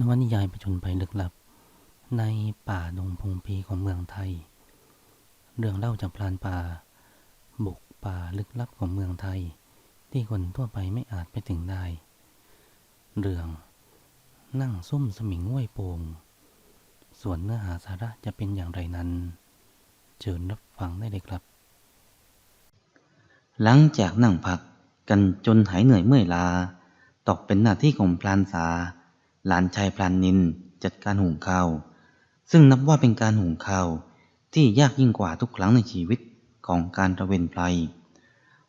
นวนิยายผจญภัยลึกลับ ในป่าดงพงพีของเมืองไทย เรื่องเล่าจากพรานป่า บุกป่าลึกลับของเมืองไทย ที่คนทั่วไปไม่อาจไปถึงได้ เรื่องนั่งซุ่มสมิงห้วยโป่ง ส่วนเนื้อหาสาระจะเป็นอย่างไรนั้น เชิญรับฟังได้เลยครับ หลังจากนั่งพักกันจนหายเหนื่อยเมื่อยลา ตกเป็นหน้าที่ของพลานสา หลานชายพลานนินจัดการหุงข้าว ซึ่งนับว่าเป็นการหุงข้าวที่ยากยิ่งกว่าทุกครั้งในชีวิตของการตระเวนไพร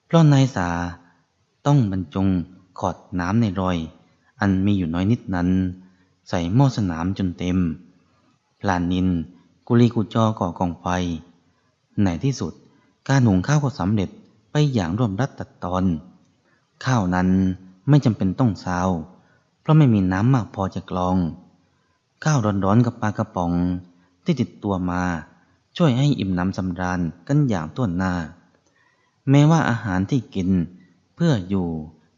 เพราะนายสาต้องบรรจงขอดน้ำในรอย อันมีอยู่น้อยนิดนั้น ใส่หม้อสนามจนเต็มพลานนินกุลีกุจอก่อกองไฟในที่สุดการหุงข้าวก็สำเร็จไปอย่างรวดรัดตัดตอน ข้าวนั้นไม่จำเป็นต้องซาว เพราะไม่มีน้ำมากพอจะกรอง ข้าวร้อนๆกับปลากระป๋องที่ติดตัวมา ช่วยให้อิ่มน้ำสำราญกันอย่างต้วนหน้า แม้ว่าอาหารที่กินเพื่ออยู่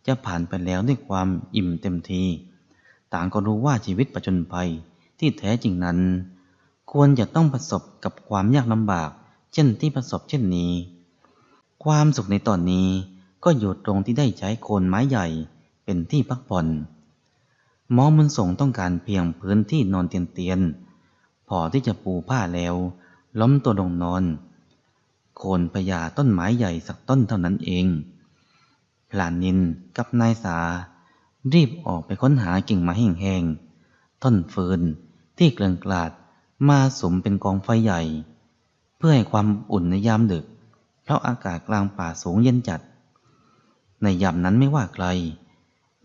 จะผ่านไปแล้วด้วยความอิ่มเต็มที ต่างก็รู้ว่าชีวิตประจนภัยที่แท้จริงนั้น ควรจะต้องประสบกับความยากลำบาก เช่นที่ประสบเช่นนี้ ความสุขในตอนนี้ก็อยู่ตรงที่ได้ใช้โคนไม้ใหญ่เป็นที่พักผ่อน หมอมุนส่งต้องการเพียงพื้นที่นอนเตียนๆพอที่จะปูผ้าแล้ว ล้มตัวลงนอน โคนพญาต้นไม้ใหญ่สักต้นเท่านั้นเองพลานนินกับนายสา รีบออกไปค้นหากิ่งไม้แห้งๆ ต้นฟืนที่เกลื่อนกลาดมาสมเป็นกองไฟใหญ่ เพื่อให้ความอุ่นในยามดึก เพราะอากาศกลางป่าสูงเย็นจัด ในยามนั้นไม่ว่าใคร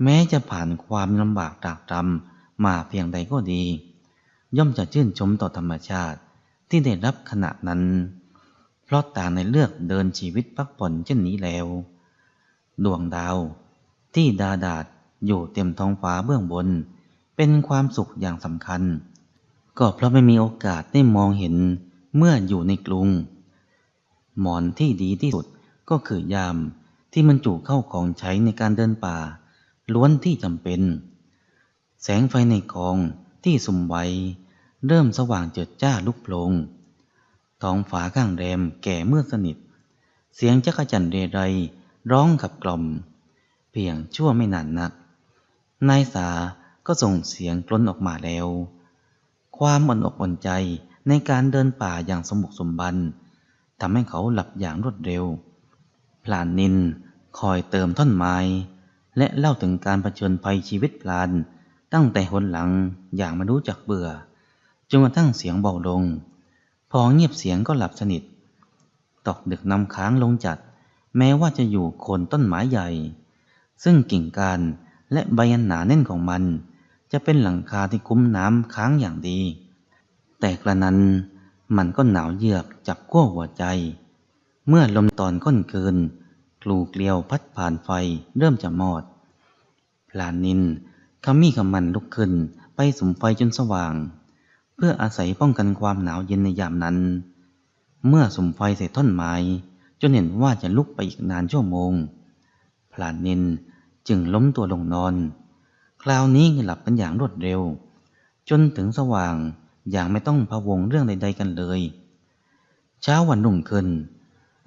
แม้จะผ่านความลำบากตรากตรำมาเพียงใดก็ดี ย่อมจะชื่นชมต่อธรรมชาติที่ได้รับขณะนั้น เพราะต่างในเลือกเดินชีวิตพักผ่อนเช่นนี้แล้ว ดวงดาว ที่ดาดาดอยู่เต็มท้องฟ้าเบื้องบน เป็นความสุขอย่างสำคัญ ก็เพราะไม่มีโอกาสได้มองเห็นเมื่ออยู่ในกรุง หมอนที่ดีที่สุดก็คือยามที่มันจุเข้าของใช้ในการเดินป่า ล้วนที่จำเป็น แสงไฟในกองที่สุ่มไว้เริ่มสว่างเจิดจ้าลุกโพลงท้องฝาข้างแรมแก่เมื่อสนิท เสียงจักรจันเรไรร้องขับกล่อม เพียงชั่วไม่นานนัก นายสาก็ส่งเสียงกล้นออกมาแล้ว ความอ่อนอกอ่อนใจในการเดินป่าอย่างสมบุกสมบันทำให้เขาหลับอย่างรวดเร็ว พลานนินคอยเติมท่อนไม้ และเล่าถึงการประชนภัยชีวิตพลานตั้งแต่หนหลังอย่างไม่รู้จักเบื่อจนกระทั่งเสียงเบาลง พอเงียบเสียงก็หลับสนิท ตกดึกนำค้างลงจัด แม้ว่าจะอยู่โคนต้นไม้ใหญ่ ซึ่งกิ่งกานและใบอันหนาแน่นของมัน จะเป็นหลังคาที่คุ้มน้ำค้างอย่างดี แต่กระนั้นมันก็หนาวเยือกจับขั้วหัวใจ เมื่อลมตอนก้นคืน กลูเกลียวพัดผ่านไฟเริ่มจะมอด พลานนินขมีขมันลุกขึ้นไปสุมไฟจนสว่าง เพื่ออาศัยป้องกันความหนาวเย็นในยามนั้น เมื่อสุมไฟใส่ท่อนไม้ จนเห็นว่าจะลุกไปอีกนานชั่วโมง พลานนินจึงล้มตัวลงนอน คราวนี้หลับกันอย่างรวดเร็ว จนถึงสว่างอย่างไม่ต้องพะวงเรื่องใด ๆกันเลย เช้าวันรุ่งขึ้น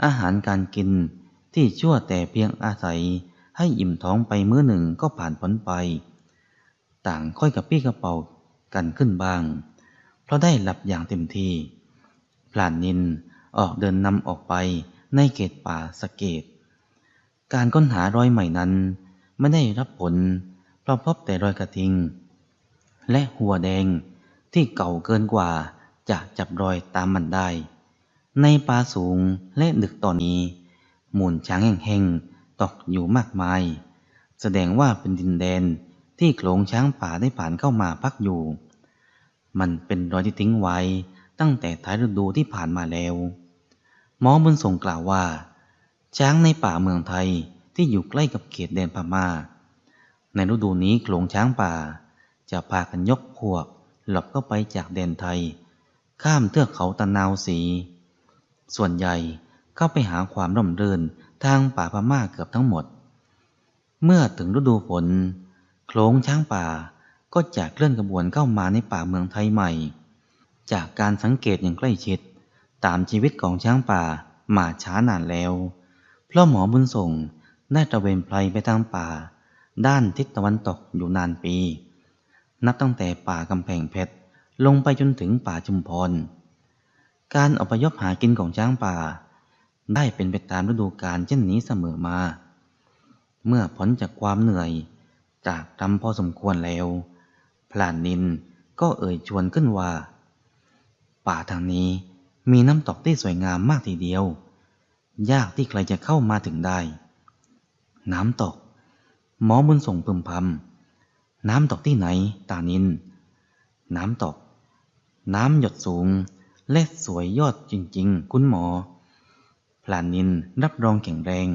อาหารการกิน ที่ชั่วแต่เพียงอาศัยให้อิ่มท้องไปมื้อหนึ่งก็ผ่านพ้นไป ต่างค่อยกับพี่กระเป๋ากันขึ้นบ้าง เพราะได้หลับอย่างเต็มที่พลานนินออกเดินนำออกไปในเขตป่าสะเกต การค้นหารอยใหม่นั้นไม่ได้รับผล เพราะพบแต่รอยกระทิง และหัวแดงที่เก่าเกินกว่าจะจับรอยตามมันได้ ในป่าสูงและดึกตอนนี้ มูลช้างแห้งๆตกอยู่มากมาย แสดงว่าเป็นดินแดนที่โขลงช้างป่าได้ผ่านเข้ามาพักอยู่ มันเป็นรอยที่ทิ้งไว้ตั้งแต่ท้ายฤดูที่ผ่านมาแล้วหมอบุญส่งกล่าวว่า ช้างในป่าเมืองไทยที่อยู่ใกล้กับเขตแดนพมา่า ในฤดูนี้โขลงช้างป่า จะพากันยกพวก หลบเข้าไปจากแดนไทย ข้ามเทือกเขาตะนาวสี ส่วนใหญ่ เข้าไปหาความร่มรื่นทางป่าพม่าเกือบทั้งหมด เมื่อถึงฤดูฝนโขลงช้างป่าก็จะเคลื่อนกระบวนเข้ามาในป่าเมืองไทยใหม่ จากการสังเกตอย่างใกล้ชิด ตามชีวิตของช้างป่ามาช้านานแล้ว เพราะหมอบุญส่งได้ตระเวนไพลไปทางป่า ด้านทิศตะวันตกอยู่นานปี นับตั้งแต่ป่ากำแพงเพชรลงไปจนถึงป่าชุมพร การอพยพหากินของช้างป่า ได้เป็นไปตามฤดูกาลเช่นนี้เสมอมา เมื่อพ้นจากความเหนื่อยจากทำพอสมควรแล้วพลานนินก็เอ่ยชวนขึ้นว่า ป่าทางนี้มีน้ำตกที่สวยงามมากทีเดียว ยากที่ใครจะเข้ามาถึงได้ น้ำตก หมอบุญส่งพึมพำน้ำตกที่ไหน ตานิน น้ำตก น้ำหยดสูง และสวยยอดจริง ๆ คุณหมอ พลานินรับรองแข็งแรง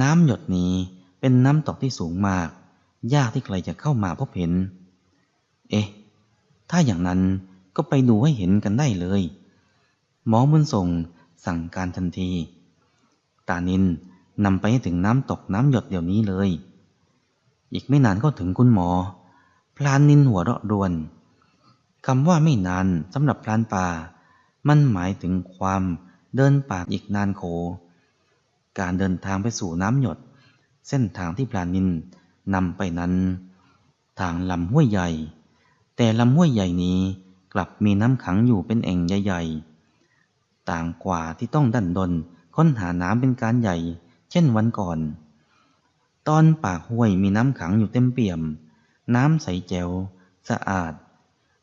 น้ำหยดนี้เป็นน้ำตกที่สูงมาก ยากที่ใครจะเข้ามาพบเห็น เอ๊ะ ถ้าอย่างนั้นก็ไปดูให้เห็นกันได้เลย หมอบุญส่งสั่งการทันที ตานินนำไปให้ถึงน้ำตกน้ำหยดเดี๋ยวนี้เลย อีกไม่นานก็ถึงคุณหมอ พลานนินหัวเราะรวนคำว่าไม่นานสำหรับพลานป่า มันหมายถึงความ เดินป่าอีกนานโข การเดินทางไปสู่น้ำหยด เส้นทางที่พลานินนำไปนั้น ทางลำห้วยใหญ่ แต่ลำห้วยใหญ่นี้กลับมีน้ำขังอยู่เป็นแอ่งใหญ่ๆ ต่างกว่าที่ต้องดันดนค้นหาน้ำเป็นการใหญ่ เช่นวันก่อน ตอนปากห้วยมีน้ำขังอยู่เต็มเปี่ยม น้ำใสแจ๋วสะอาด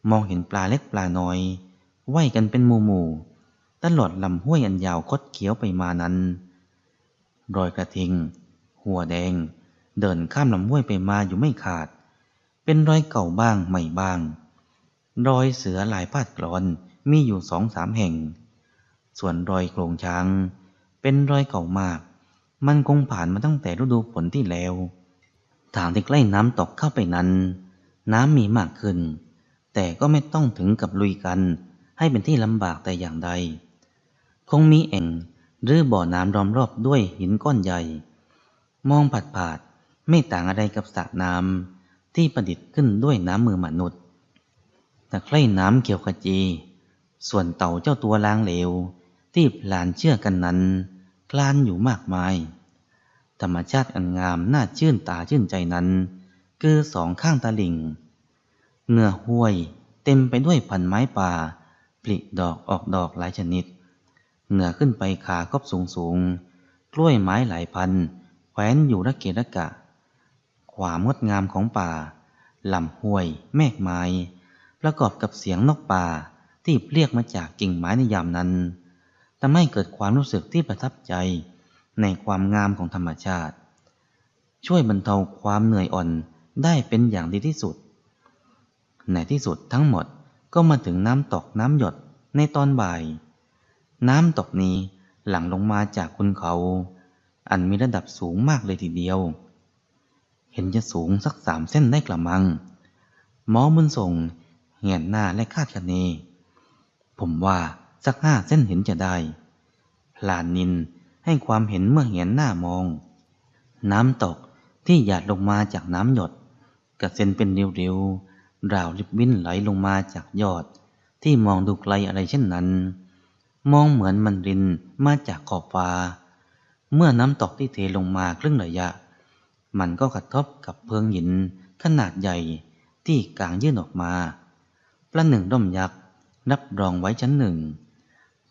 มองเห็นปลาเล็กปลาน้อยว่ายกันเป็นหมู่หมู่ๆ ตลอดลำห้วยอันยาวคดเขียวไปมานั้น รอยกระทิง หัวแดง เดินข้ามลำห้วยไปมาอยู่ไม่ขาด เป็นรอยเก่าบ้างใหม่บ้าง รอยเสือลายพาดกรอนมีอยู่สองสามแห่ง ส่วนรอยโครงช้าง เป็นรอยเก่ามาก มันคงผ่านมาตั้งแต่ฤดูฝนที่แล้ว ทางที่ใกล้น้ำตกเข้าไปนั้น น้ำมีมากขึ้น แต่ก็ไม่ต้องถึงกับลุยกันให้เป็นที่ลำบากแต่อย่างใด คงมีแอ่งหรือบ่อน้ำล้อมรอบด้วยหินก้อนใหญ่ มองผาดผาดไม่ต่างอะไรกับสระน้ำที่ประดิษฐ์ขึ้นด้วยน้ำมือมนุษย์ตะไคร่น้ำเขียวขจี ส่วนเต่าเจ้าตัวล้างเหลว ที่พลานเชื่อกันนั้น คลานอยู่มากมาย ธรรมชาติอันงามน่าชื่นตาชื่นใจนั้น คือสองข้างตาลิ่งเหงื่อห้วยเต็มไปด้วยพันไม้ป่าผลิดอกออกดอกหลายชนิด เหงื่อขึ้นไปขาคบสูงสูง กล้วยไม้หลายพัน แขวนอยู่ระเกะระกะ ความงดงามของป่าลำห้วย แมกไม้ ประกอบกับเสียงนกป่าที่เรียกมาจากกิ่งไม้ในยามนั้นทำให้เกิดความรู้สึกที่ประทับใจในความงามของธรรมชาติ ช่วยบรรเทาความเหนื่อยอ่อนได้เป็นอย่างดีที่สุด ในที่สุดทั้งหมดก็มาถึงน้ำตกน้ำหยดในตอนบ่าย น้ำตกนี้หลั่งลงมาจากคุณเขา อันมีระดับสูงมากเลยทีเดียว เห็นจะสูงสักสามเส้นได้กระมัง หมอบุญส่งเหียนหน้าและคาดคะเน ผมว่าสักห้าเส้นเห็นจะได้ พลานนินให้ความเห็นเมื่อเหียนหน้ามอง น้ำตกที่หยาดลงมาจากน้ำหยดกระเซ็นเป็นเร็วๆราวริบบิ้นไหลลงมาจากยอด ที่มองดูไกลอะไรเช่นนั้น มองเหมือนมันรินมาจากขอบฟ้า เมื่อน้ำตกที่เทลงมาครึ่งระยะ มันก็กระทบกับเพิงหินขนาดใหญ่ที่กลางยื่นออกมาประหนึ่งร่มยักษ์รับรองไว้ชั้นหนึ่ง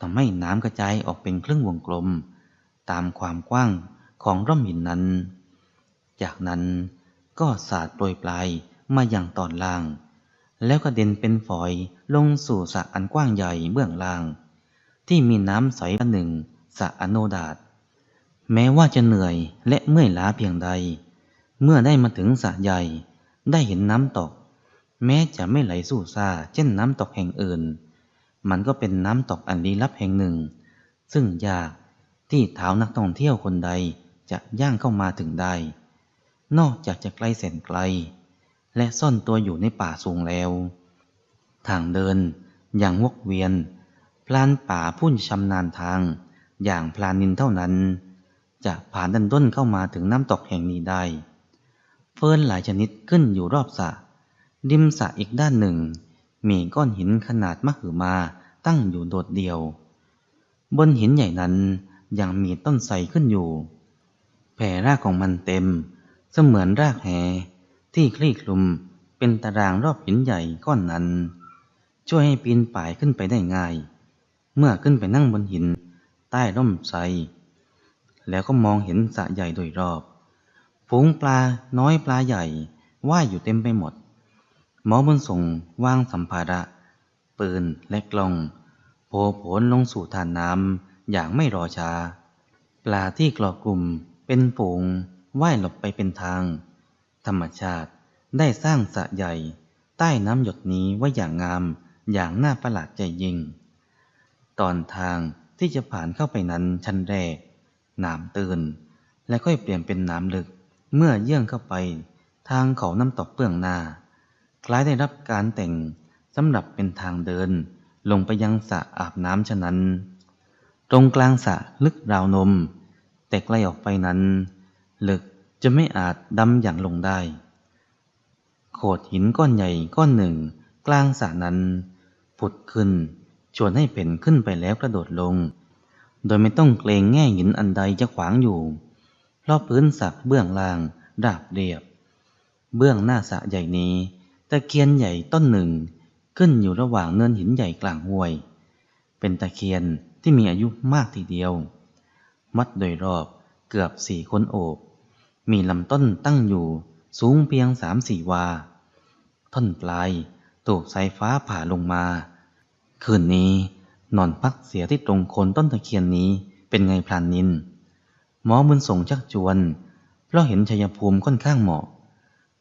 ทำให้น้ำกระจายออกเป็นครึ่งวงกลม ตามความกว้างของร่มหินนั้น จากนั้นก็สาดโปรยปลายมาอย่างตอนล่าง แล้วกระเด็นเป็นฝอยลงสู่สระอันกว้างใหญ่เบื้องล่าง ที่มีน้ำใสประหนึ่งสะอโนดาตแม้ว่าจะเหนื่อยและเมื่อยล้าเพียงใด เมื่อได้มาถึงสะใหญ่ ได้เห็นน้ำตก แม้จะไม่ไหลสู่ซาเช่นน้ำตกแห่งอื่น มันก็เป็นน้ำตกอันลี้ลับแห่งหนึ่ง ซึ่งยากที่เท้านักท่องเที่ยวคนใดจะย่างเข้ามาถึงได้ นอกจากจะไกลแสนไกล และซ่อนตัวอยู่ในป่าสูงแล้ว ทางเดินอย่างวกเวียน พลานป่าผู้ชำนาญทาง อย่างพลานนินเท่านั้น จะผ่านดันด้นเข้ามาถึงน้ำตกแห่งนี้ได้ เฟิร์นหลายชนิดขึ้นอยู่รอบสระริมสระอีกด้านหนึ่ง มีก้อนหินขนาดมหึมาตั้งอยู่โดดเดี่ยว บนหินใหญ่นั้นยังมีต้นไทรขึ้นอยู่ แผ่รากของมันเต็ม เสมือนรากแหที่คลี่คลุมเป็นตารางรอบหินใหญ่ก้อนนั้น ช่วยให้ปีนป่ายขึ้นไปได้ง่าย เมื่อขึ้นไปนั่งบนหิน ใต้ร่มไทรแล้วก็มองเห็นสระใหญ่โดยรอบ ฝูงปลาน้อยปลาใหญ่ว่ายอยู่เต็มไปหมด หมอบุญส่งวางสัมภาระ ปืนและกล่องโผล่ผลลงสู่ทานน้ำอย่างไม่รอช้า ปลาที่กรอกกลุ่มเป็นฝูงว่ายหลบไปเป็นทาง ธรรมชาติได้สร้างสระใหญ่ ใต้น้ำหยดนี้ไว้อย่างงามอย่างน่าประหลาดใจยิ่ง ตอนทางที่จะผ่านเข้าไปนั้นชั้นแรกน้ำตื่น และค่อยเปลี่ยนเป็นน้ำลึก เมื่อเยื่องเข้าไป ทางเขาน้ำตกเบื้องหน้า คล้ายได้รับการแต่งสำหรับเป็นทางเดิน ลงไปยังสระอาบน้ำฉะนั้น ตรงกลางสระลึกราวนม แต่ไกลออกไปนั้น ลึกจะไม่อาจดำอย่างลงได้ โขดหินก้อนใหญ่ก้อนหนึ่ง กลางสระนั้นผุดขึ้น ชวนให้เพ่นขึ้นไปแล้วกระโดดลง โดยไม่ต้องเกรงแง่หินอันใดจะขวางอยู่ เพราะพื้นสระเบื้องล่างราบเรียบ เบื้องหน้าสะใหญ่นี้ตะเคียนใหญ่ต้นหนึ่ง ขึ้นอยู่ระหว่างเนินหินใหญ่กลางห้วย เป็นตะเคียนที่มีอายุมากทีเดียว มัดโดยรอบเกือบสี่คนโอบ มีลำต้นตั้งอยู่สูงเพียงสามสี่วา ท่อนปลายถูกสายฟ้าผ่าลงมา คืนนี้นอนพักเสียที่ตรงโคนต้นตะเคียนนี้เป็นไงพลานนิน หมอบุญส่งชักชวน เพราะเห็นชัยภูมิค่อนข้างเหมาะ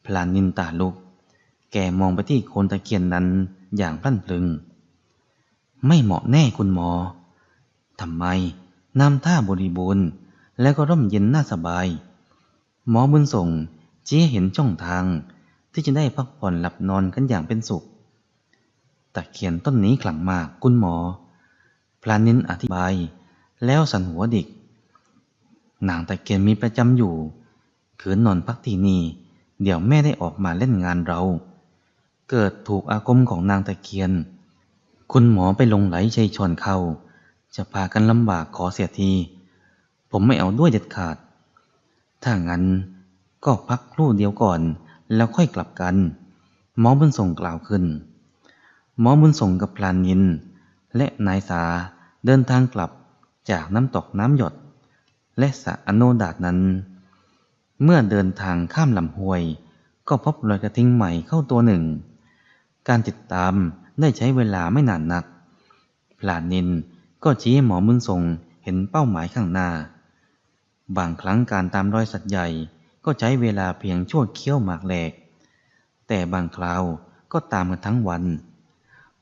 พลานนินตาลุก แกมองไปที่โคนตะเคียนนั้นอย่างพลันพลึง ไม่เหมาะแน่คุณหมอทำไมน้ำท่าบริบูรณ์ แล้วก็ร่มเย็นน่าสบาย หมอบุญส่งชี้เห็นช่องทางที่จะได้พักผ่อนหลับนอนกันอย่างเป็นสุข ตะเคียนต้นนี้ขลังมากคุณหมอ พลานินอธิบาย แล้วสันหัวดิกนางตะเคียนมีประจำอยู่ คืนนอนพักที่นี่เดี๋ยวแม่ได้ออกมาเล่นงานเรา เกิดถูกอาคมของนางตะเคียน คุณหมอไปลงไหลชัยชวนเขาจะพากันลำบากขอเสียที ผมไม่เอาด้วยเด็ดขาด ถ้างั้นก็พักครู่เดียวก่อนแล้วค่อยกลับกันหมอบุญส่งกล่าวขึ้น หมอบุญส่งกับพลานยิน และนายสาเดินทางกลับจากน้ำตกน้ำหยด และสะอโนดาตนั้น เมื่อเดินทางข้ามลำห้วย ก็พบรอยกระทิงใหม่เข้าตัวหนึ่ง การติดตามได้ใช้เวลาไม่นานนักพลานนินก็ชี้ให้หมอบุญทรงเห็นเป้าหมายข้างหน้า บางครั้งการตามรอยสัตว์ใหญ่ก็ใช้เวลาเพียงชั่วเคี้ยวหมากแหลก แต่บางคราวก็ตามกันทั้งวัน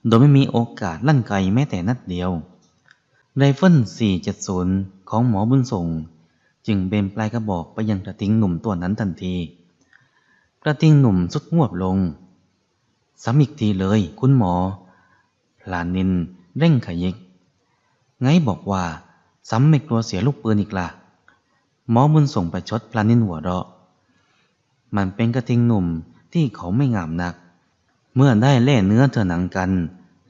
โดยไม่มีโอกาสลั่นไกแม้แต่นัดเดียวไรเฟิล470 ของหมอบุญส่ง จึงเบนปลายกระบอกไปยังกระทิงหนุ่มตัวนั้นทันที กระทิงหนุ่มสุดงวบลงซ้ำอีกทีเลยคุณหมอ พลานินเร่งขยิก ไงบอกว่าซ้ำไม่กลัวเสียลูกปืนอีกล่ะ หมอบุญส่งประชดพลานินหัวเราะ มันเป็นกระทิงหนุ่มที่เขาไม่งามนัก เมื่อได้แล่เนื้อเธอหนังกัน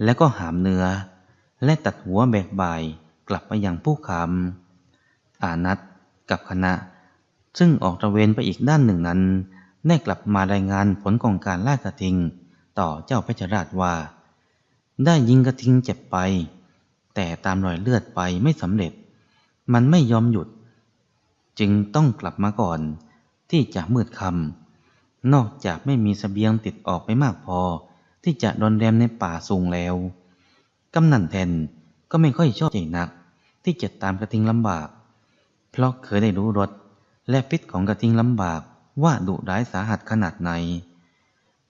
แล้วก็หามเนื้อ และตัดหัวแบกบ่ายกลับไปยังผู้คำอานัทกับคณะ ซึ่งออกตระเวนไปอีกด้านหนึ่งนั้น ได้กลับมารายงานผลของการล่ากระทิง ต่อเจ้าเพชรราชว่า ได้ยิงกระทิงเจ็บไป แต่ตามรอยเลือดไปไม่สำเร็จ มันไม่ยอมหยุด จึงต้องกลับมาก่อนที่จะมืดคำ นอกจากไม่มีสเสบียงติดออกไปมากพอ ที่จะดอนแรมในป่าสูงแล้ว กำนันแทนก็ไม่ค่อยชอบใจนัก ที่จะตามกระทิงลำบาก เพราะเคยได้รู้รสและพิษของกระทิงลำบากว่าดุร้ายสาหัสขนาดไหน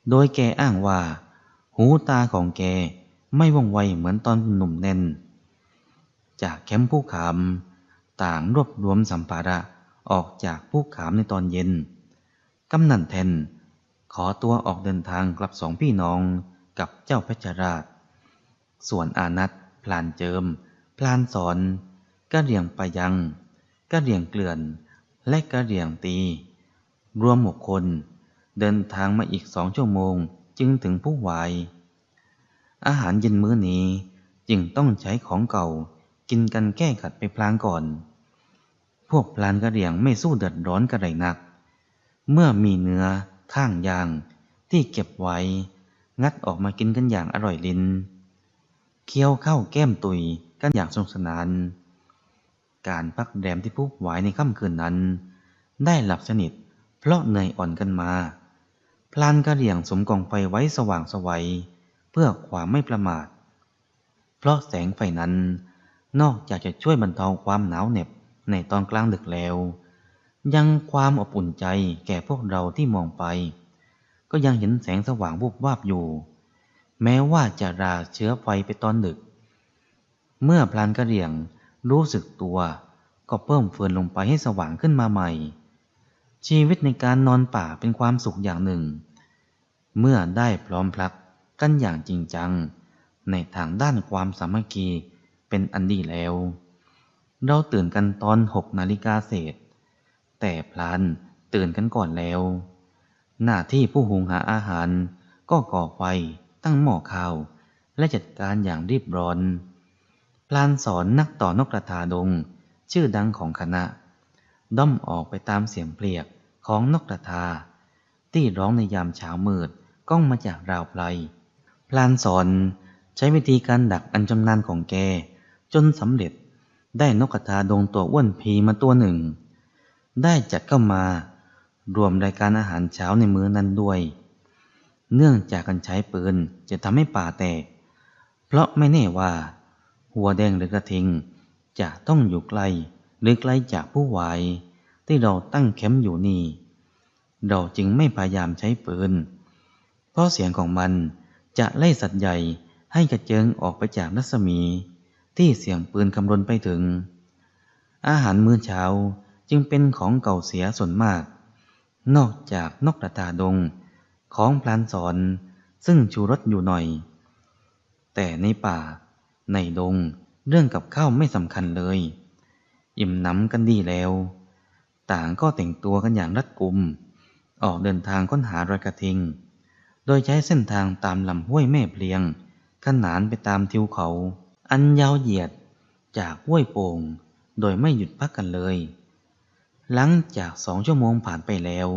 โดยแกอ้างว่า หูตาของแกไม่ว่องไวเหมือนตอนหนุ่มแน่น จากแคมป์ผู้ขาม ต่างรวบรวมสัมภาระออกจากผู้ขามในตอนเย็น กำนันแทนขอตัวออกเดินทางกลับสองพี่น้องกับเจ้าเพชรราช ส่วนอานัทพลานเจิม พลานสอนกะเหรี่ยงปะยังกะเหรี่ยงเกลื่อน และกะเหรี่ยงตี รวมหกคน เดินทางมาอีกสองชั่วโมงจึงถึงผู้วาย อาหารเย็นมื้อนี้จึงต้องใช้ของเก่ากินกันแก้ขัดไปพลางก่อน พวกพลานกระเหรี่ยงไม่สู้เดือดร้อนกระไรนัก เมื่อมีเนื้อข้างยาง ที่เก็บไว้ งัดออกมากินกันอย่างอร่อยลิ้น เคี้ยวเข้าแก้มตุยกันอย่างสนุกสนาน การพักแรมที่ผู้วายในค่ำคืนนั้น ได้หลับสนิทเพราะเหนื่อยอ่อนกันมา พลานกระเหรี่ยงสมกองไฟไว้สว่างสวัยเพื่อความไม่ประมาท เพราะแสงไฟนั้นนอกจากจะช่วยบรรเทาความหนาวเหน็บในตอนกลางดึกแล้ว ยังความอบอุ่นใจแก่พวกเราที่มองไป ก็ยังเห็นแสงสว่างวูบวาบอยู่ แม้ว่าจะราเชื้อไฟไปตอนดึก เมื่อพลานกระเหรี่ยงรู้สึกตัวก็เพิ่มเฟือนลงไปให้สว่างขึ้นมาใหม่ ชีวิตในการนอนป่าเป็นความสุขอย่างหนึ่ง เมื่อได้พร้อมพลักกันอย่างจริงจัง ในทางด้านความสามัคคีเป็นอันดีแล้ว เราตื่นกันตอนหกนาฬิกาเศษ แต่พลานตื่นกันก่อนแล้ว หน้าที่ผู้หุงหาอาหาร ก็ก่อไฟตั้งหม้อข้าว และจัดการอย่างรีบร้อน พลานสอนนักต่อนกกระทาดง ชื่อดังของคณะ ด้อมออกไปตามเสียงเปลียกของนกกระทา ที่ร้องในยามเช้ามืดก้องมาจากราวไพลพลานสอนใช้วิธีการดักอันจำนานของแก จนสำเร็จได้นกกระทาดงตัวอ้วนพีมาตัวหนึ่ง ได้จัดเข้ามา รวมรายการอาหารเช้าในมื้อนั้นด้วย เนื่องจากการใช้ปืนจะทำให้ป่าแตก เพราะไม่แน่ว่า หัวแดงหรือกระทิง จะต้องอยู่ไกลหรือไกลจากผู้วายที่เราตั้งแคมป์อยู่นี่ เราจึงไม่พยายามใช้ปืน เพราะเสียงของมันจะไล่สัตว์ใหญ่ให้กระเจิงออกไปจากรัศมี ที่เสียงปืนคำรนไปถึง อาหารมื้อเช้า จึงเป็นของเก่าเสียส่วนมาก นอกจากนกกระตาดง ของพลานสอนซึ่งชูรสอยู่หน่อย แต่ในป่า ในดงเรื่องกับข้าวไม่สำคัญเลย อิ่มหน้ำกันดีแล้ว ต่างก็แต่งตัวกันอย่างรัดกุม ออกเดินทางค้นหารอยกระทิง โดยใช้เส้นทางตามลำห้วยแม่เพลียง ขนานไปตามทิวเขา อันยาวเหยียดจากห้วยโป่ง โดยไม่หยุดพักกันเลย หลังจากสองชั่วโมงผ่านไปแล้ว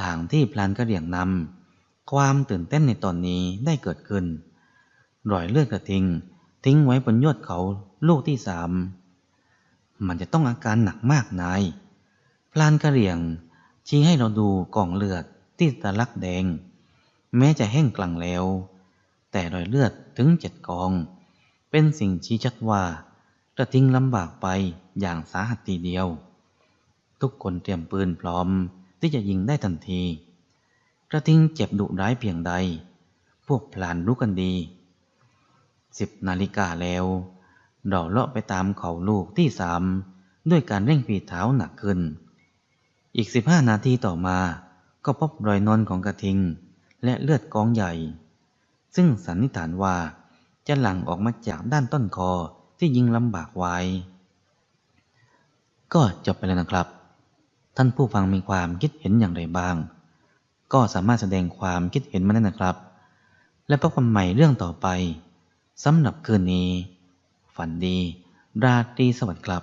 ทางที่พลานกระเหรี่ยงนำความตื่นเต้นในตอนนี้ได้เกิดขึ้น รอยเลือดกระทิง ทิ้งไว้บนยอดเขาลูกที่สาม มันจะต้องอาการหนักมากนาย พลานกระเหรี่ยง ชี้ให้เราดูกล่องเลือดที่ตะลักแดง แม้จะแห้งกลังแล้ว แต่รอยเลือดถึงเจ็ดกอง เป็นสิ่งชี้ชัดว่ากระทิงลำบากไปอย่างสาหัสทีเดียว ทุกคนเตรียมปืนพร้อม ที่จะยิงได้ทันที กระทิงเจ็บดุร้ายเพียงใด พวกพลานรู้กันดีสิบนาฬิกาแล้ว เราเลาะไปตามเขาลูกที่สามด้วยการเร่งฝีเท้าหนักขึ้น อีกสิบห้านาทีต่อมา ก็พบรอยนอนของกระทิง และเลือดกองใหญ่ ซึ่งสันนิษฐานว่าจะหลั่งออกมาจากด้านต้นคอที่ยิงลำบากไว้ ก็จบไปแล้วนะครับ ท่านผู้ฟังมีความคิดเห็นอย่างไรบ้าง ก็สามารถแสดงความคิดเห็นมาได้นะครับ และพบกันใหม่เรื่องต่อไปสำหรับคืนนี้ ฝันดี ราตรีสวัสดิ์ครับ